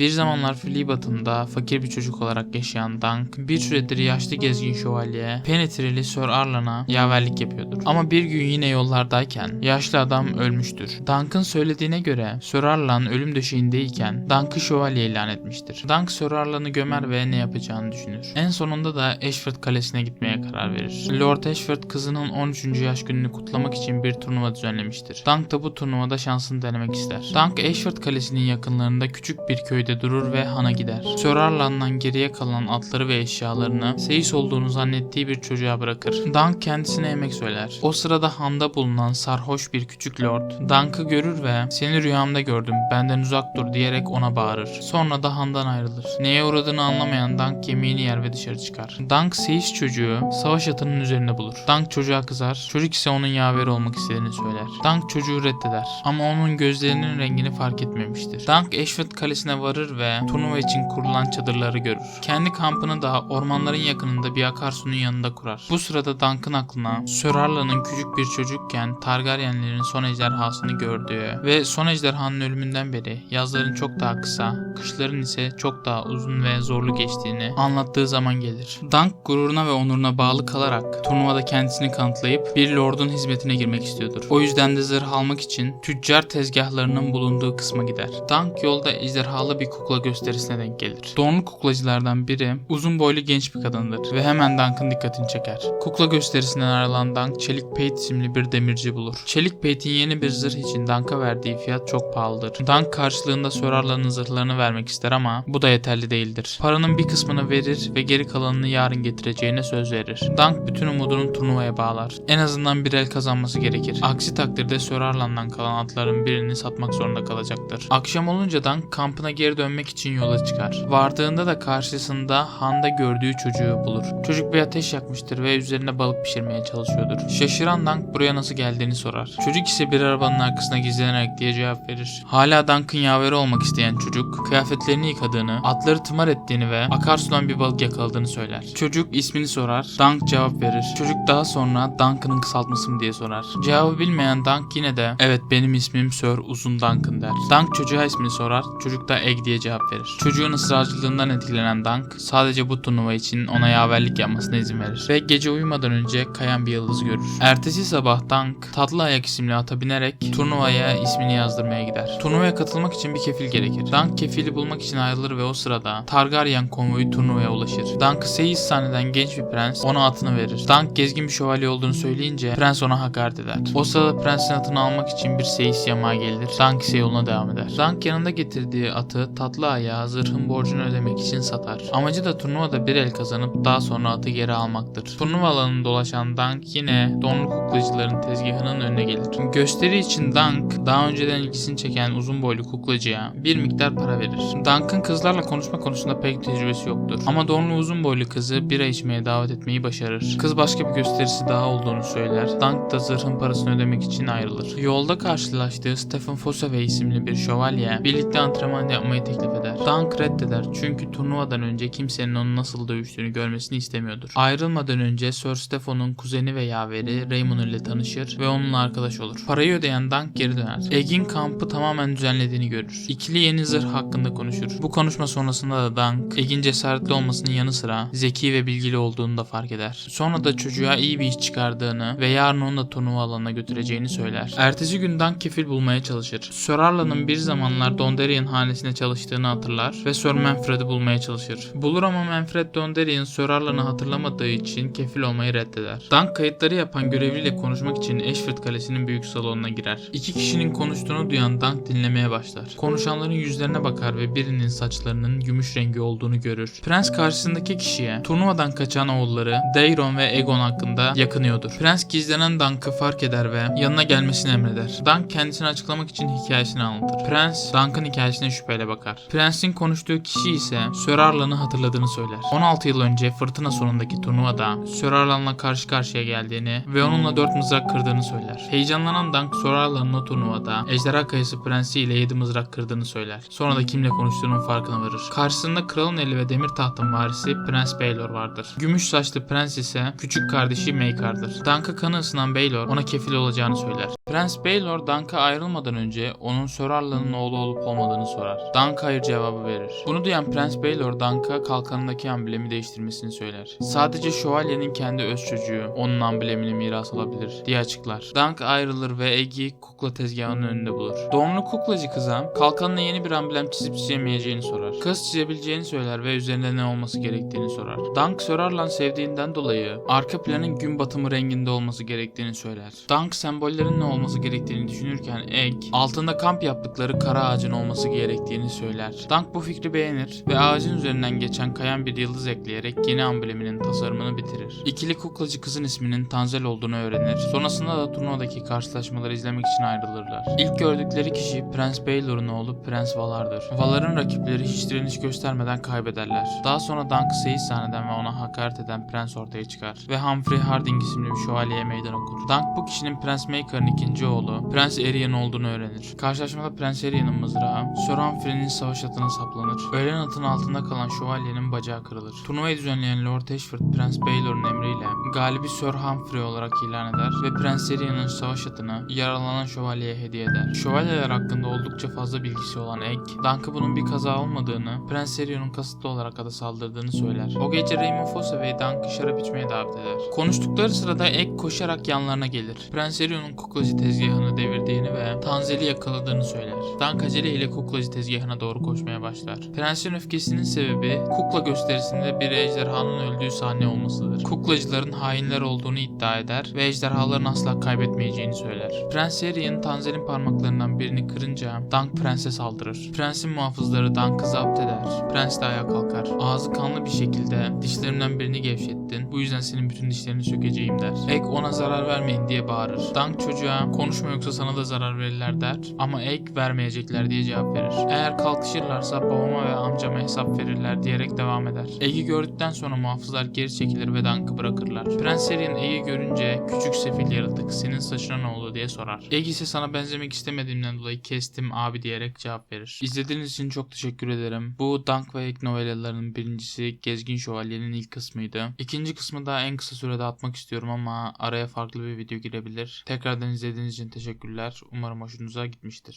Bir zamanlar Fleabot'unda fakir bir çocuk olarak yaşayan Dunk, bir süredir yaşlı gezgin şövalye Penetreli Sir Arlan'a yaverlik yapıyordur. Ama bir gün yine yollardayken yaşlı adam ölmüştür. Dunk'ın söylediğine göre Sir Arlan ölüm döşeğindeyken Dunk'ı şövalye ilan etmiştir. Dunk Sir Arlan'ı gömer ve ne yapacağını düşünür. En sonunda da Ashford Kalesi'ne gitmeye karar verir. Lord Ashford kızının 13. yaş gününü kutlamak için bir turnuva düzenlemiştir. Dunk da bu turnuvada şansını denemek ister. Dunk Ashford Kalesi'nin yakınlarında küçük bir köyde durur ve hana gider. Sir Arlan'dan geriye kalan atları ve eşyalarını seyis olduğunu zannettiği bir çocuğa bırakır. Dunk kendisine yemek söyler. O sırada handa bulunan sarhoş bir küçük lord Dunk'ı görür ve seni rüyamda gördüm benden uzak dur diyerek ona bağırır. Sonra da handan ayrılır. Neye uğradığını anlamayan Dunk yemeğini yer ve dışarı çıkar. Dunk seyis çocuğu savaş atının üzerinde bulur. Dunk çocuğa kızar. Çocuk ise onun yaveri olmak istediğini söyler. Dunk çocuğu reddeder. Ama onun gözlerinin rengini fark etmemiştir. Dunk Ashford Kalesi'ne varır ve turnuva için kurulan çadırları görür. Kendi kampını da ormanların yakınında bir akarsunun yanında kurar. Bu sırada Dunk'ın aklına Sir Arlan'ın küçük bir çocukken Targaryenlerin son ejderhasını gördüğü ve son ejderhanın ölümünden beri yazların çok daha kısa, kışların ise çok daha uzun ve zorlu geçtiğini anlattığı zaman gelir. Dunk gururuna ve onuruna bağlı kalarak turnuvada kendisini kanıtlayıp bir lordun hizmetine girmek istiyordur. O yüzden de zırh almak için tüccar tezgahlarının bulunduğu kısma gider. Dunk yolda ejderhalı bir kukla gösterisine denk gelir. Donlu kuklacılardan biri uzun boylu genç bir kadındır ve hemen Dunk'ın dikkatini çeker. Kukla gösterisinden ayrılan Dunk Çelik Pate isimli bir demirci bulur. Çelik Pate'in yeni bir zırh için Dunk'a verdiği fiyat çok pahalıdır. Dunk karşılığında Sir Arlan'ın zırhlarını vermek ister ama bu da yeterli değildir. Paranın bir kısmını verir ve geri kalanını yarın getireceğine söz verir. Dunk bütün umudunu turnuvaya bağlar. En azından bir el kazanması gerekir. Aksi takdirde Sir Arlan'dan kalan atların birini satmak zorunda kalacaktır. Akşam olunca Dunk kampına geri dönmek için yola çıkar. Vardığında da karşısında Han'da gördüğü çocuğu bulur. Çocuk bir ateş yakmıştır ve üzerine balık pişirmeye çalışıyordur. Şaşıran Dunk buraya nasıl geldiğini sorar. Çocuk ise bir arabanın arkasına gizlenerek diye cevap verir. Hala Dunk'ın yaveri olmak isteyen çocuk kıyafetlerini yıkadığını, atları tımar ettiğini ve akarsudan bir balık yakaladığını söyler. Çocuk ismini sorar. Dunk cevap verir. Çocuk daha sonra Duncan'ın kısaltması mı diye sorar. Cevabı bilmeyen Dunk yine de evet benim ismim Sir Uzun Duncan der. Dunk çocuğa ismini sorar. Çocuk da Egg diye cevap verir. Çocuğun ısrarcılığından etkilenen Dunk sadece bu turnuva için ona yaverlik yapmasına izin verir. Ve gece uyumadan önce kayan bir yıldız görür. Ertesi sabah Dunk Tatlı Ayak isimli ata binerek turnuvaya ismini yazdırmaya gider. Turnuvaya katılmak için bir kefil gerekir. Dunk kefili bulmak için ayrılır ve o sırada Targaryen konvoyu turnuvaya ulaşır. Dunk'ı seyis sahneden genç bir prens ona atını verir. Dunk gezgin bir şövalye olduğunu söyleyince prens ona hakaret eder. O sırada prensin atını almak için bir seyis yamağa gelir. Dunk ise yoluna devam eder. Dunk yanında getirdiği atı tatlı ayağa zırhın borcunu ödemek için satar. Amacı da turnuvada bir el kazanıp daha sonra atı geri almaktır. Turnuva alanında dolaşan Dunk yine donlu kuklacıların tezgahının önüne gelir. Gösteri için Dunk daha önceden ilgisini çeken uzun boylu kuklacıya bir miktar para verir. Dunk'ın kızlarla konuşma konusunda pek tecrübesi yoktur. Ama donlu uzun boylu kızı bira içmeye davet etmeyi başarır. Kız başka bir gösterisi daha olduğunu söyler. Dunk da zırhın parasını ödemek için ayrılır. Yolda karşılaştığı Stephen Fossaway isimli bir şövalye birlikte antrenman yapmayı teklif eder. Dunk reddeder çünkü turnuvadan önce kimsenin onun nasıl dövüştüğünü görmesini istemiyordur. Ayrılmadan önce Sir Stephen'un kuzeni ve yaveri Raymond ile tanışır ve onunla arkadaş olur. Parayı ödeyen Dunk geri döner. Egg'in kampı tamamen düzenlediğini görür. İkili yeni zırh hakkında konuşur. Bu konuşma sonrasında da Dunk, Egg'in cesaretli olmasının yanı sıra zeki ve bilgili olduğunu da fark eder. Sonra da çocuğa iyi bir iş çıkardığını ve yarın onu da turnuva alanına götüreceğini söyler. Ertesi gün Dunk kefil bulmaya çalışır. Sir Arlan'ın bir zamanlar Dondarrion hanesinde çalıştığını hatırlar ve Sir Manfred'i bulmaya çalışır. Bulur ama Manfred Dondarrion Sir Arlan'ı hatırlamadığı için kefil olmayı reddeder. Dunk kayıtları yapan görevliyle konuşmak için Ashford Kalesi'nin büyük salonuna girer. İki kişinin konuştuğunu duyan Dunk dinlemeye başlar. Konuşanların yüzlerine bakar ve birinin saçlarının gümüş rengi olduğunu görür. Prens karşısındaki kişiye turnuvadan kaçan oğulları Daeron ve Aegon hakkında yakınıyordur. Prens gizlenen Dunk'ı fark eder ve yanına gelmesini emreder. Dunk kendisini açıklamak için hikayesini anlatır. Prens Dunk'ın hikayesine şüpheyle bakar. Prensin konuştuğu kişi ise Sir Arlan'ı hatırladığını söyler. 16 yıl önce fırtına sonundaki turnuvada Sir Arlan'la karşı karşıya geldiğini ve onunla 4 mızrak kırdığını söyler. Heyecanlanan Dunk Sir Arlan'ın o turnuvada Ejderha Kayası Prensi ile 7 mızrak kırdığını söyler. Sonra da kimle konuştuğunun farkına varır. Karşısında kralın eli ve demir tahtın varisi Prens Baelor vardır. Gümüş saçlı prens ise küçük kardeşi Maykar'dır. Dunk'a kanı ısınan Baelor ona kefil olacağını söyler. Prens Baylor Dunk'a ayrılmadan önce onun Sir Arlan'ın oğlu olup olmadığını sorar. Dunk hayır cevabı verir. Bunu duyan Prens Baylor Dunk'a kalkanındaki emblemi değiştirmesini söyler. Sadece şövalyenin kendi öz çocuğu onun amblemini miras alabilir diye açıklar. Dunk ayrılır ve Egg'i kukla tezgahının önünde bulur. Doğumlu kuklacı kıza kalkanına yeni bir amblem çizip çizemeyeceğini sorar. Kız çizebileceğini söyler ve üzerinde ne olması gerektiğini sorar. Dunk Sir Arlan sevdiğinden dolayı arka planın gün batımı renginde olması gerektiğini söyler. Dunk sembollerin ne olması gerektiğini düşünürken Egg altında kamp yaptıkları kara ağacın olması gerektiğini söyler. Dunk bu fikri beğenir ve ağacın üzerinden geçen kayan bir yıldız ekleyerek yeni ambleminin tasarımını bitirir. İkili kuklacı kızın isminin Tanzel olduğunu öğrenir. Sonrasında da turnuvadaki karşılaşmaları izlemek için ayrılırlar. İlk gördükleri kişi Prens Baylor'un oğlu Prens Valar'dır. Valar'ın rakipleri hiç direniş göstermeden kaybederler. Daha sonra Dunk'ı seyis sahneden ve ona hakaret eden prens ortaya çıkar ve Humphrey Harding isimli bir şövalyeye meydan okur. Dunk bu kişinin Prens Maker'ın ikinci oğlu Prens Arian olduğunu öğrenir. Karşılaşmada Prens Arian'ın mızrağı Sir Humphrey'nin savaş atına saplanır. Ölen atın altında kalan şövalyenin bacağı kırılır. Turnuvayı düzenleyen Lord Ashford Prens Baylor'un emriyle galibi Sir Humphrey olarak ilan eder ve Prens Arian'ın savaş atını yaralanan şövalyeye hediye eder. Şövalyeler hakkında oldukça fazla bilgisi olan Egg, Dunk'a bunun bir kaza olmadığını, Prens Arion'un kasıtlı olarak ada saldırdığını söyler. O gece Raymond Fosse ve Dunk'ı şarap içmeye davet eder. Konuştukları sırada Egg koşarak yanlarına gelir. Prens Arion'un kuklacı tezgahını devirdiğini ve Tanzel'i yakaladığını söyler. Dunk aceleyle kuklacı tezgahına doğru koşmaya başlar. Prensin öfkesinin sebebi kukla gösterisinde bir ejderhanın öldüğü sahne olmasıdır. Kuklacıların hainler olduğunu iddia eder ve ejderhaların asla kaybetmeyeceğini söyler. Prens Arian Tanzel'in parmaklarından birini kırınca Dunk prense saldırır. Prensin muhafızları Dunk'ı zapt eder. Prens de ayağa kalkar. Ağzı kanlı bir şekilde dişlerimden birini gevşettin. Bu yüzden senin bütün dişlerini sökeceğim der. Egg ona zarar vermeyin diye bağırır. Dunk çocuğa konuşma yoksa sana da zarar verirler der. Ama Egg vermeyecekler diye cevap verir. Eğer kalkışırlarsa babama ve amcama hesap verirler diyerek devam eder. Egg'i gördükten sonra muhafızlar geri çekilir ve Dunk'ı bırakırlar. Prens Arian Egg'i görünce küçük sefil yaratık senin saçına ne oldu diye sorar. Egg ise sana benzemek istemediğimden dolayı kestim abi diyerek cevap verir. İzlediğiniz için çok teşekkür ederim. Bu Dunk ve Egg novellalarının birincisi Gezgin Şövalye'nin ilk kısmıydı. İkinci kısmı da en kısa sürede atmak istiyorum ama araya farklı bir video girebilir. Tekrardan izlediğiniz için teşekkürler. Umarım hoşunuza gitmiştir.